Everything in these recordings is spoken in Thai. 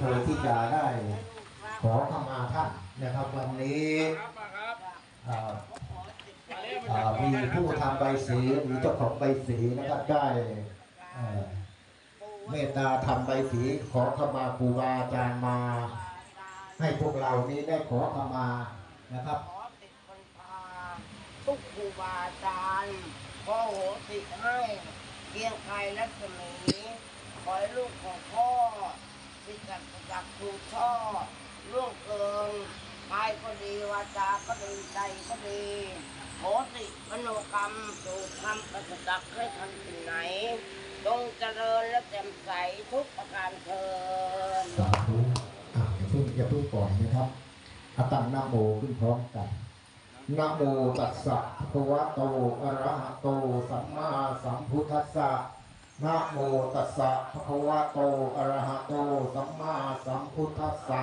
เพื่อที่จะได้ ขอขมาท่านนะครับ วันนี้มีผู้ทำใบสีหรือเจ้าของใบสีนะครับได้เมตตาทำใบสีขอขมาครูบาอาจารย์มา ให้พวกเรานี้ได้ขอขมานะครับทุกครูบาอาจารย์ขอโหสิให้เกียงไกรรัศมีขอให้ลูกของพ่อ ดจากครูช่อล่วงเกินกายก็ดีวาจาก็ดีใจก็ดีโหสิมโนกรรมสู่ทำประจักษ์ให้ทันสิ่งไหนจงเจริญและแจ่มใสทุกประการเทินสาธุอะอย่าเพิ่งอย่าเพิ่งปล่อยนะครับอาตังนะโมขึ้นพร้อมกันนะโมตัสสะภะคะวะโตอะระหะโตสัมมาสัมพุทธัสสะ นะโมตัสสะภะคะวะโตอะระหะโตสัมมาสัมพุทธัสสะ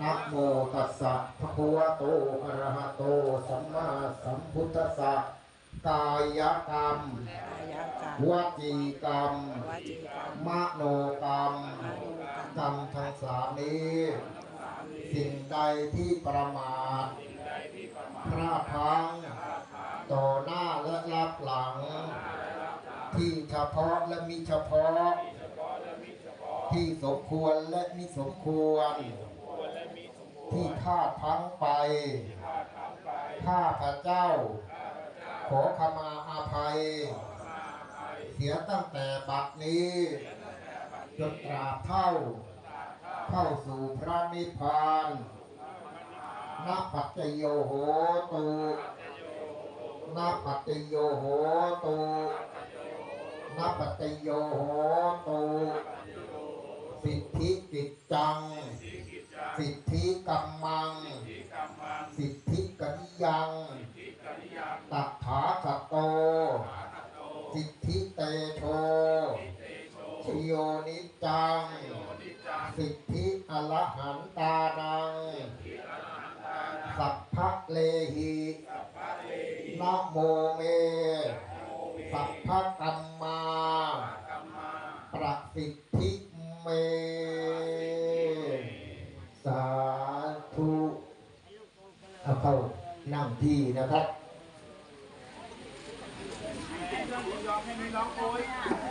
นะโมตัสสะภะคะวะโตอะระหะโตสัมมาสัมพุทธัสสะกายกรรมกายกรรมวจีกรรมวจีกรรมมโนกรรมมโนกรรมกรรมทั้งสามนี้สิ่งใดที่ประมาทพระพัง ที่เฉพาะและมีเฉพาะ ที่สมควรและมิสมควร ที่พลาดพังไปข้าพระเจ้า ขอขมาอาภัย เสียตั้งแต่บัดนี้จนตราบเท่า เข้าสู่พระนิพพานนาปัจจโยโหตุนาปัจจโยโหตุ นาปัจจโยโหตุสิทธิกิจจัง สิทธิกัมมัง สิทธิกนิยังตัทธาคตโต สิทธิเตโชชโยนิจจัง สิทธิอรหันตานัง สัพพะเลหินะโมเม สัพพะกัมมาประ สิทธิเม สาธุเอาเข้านั่งที่นะครับ ยอมให้มีน้องโอย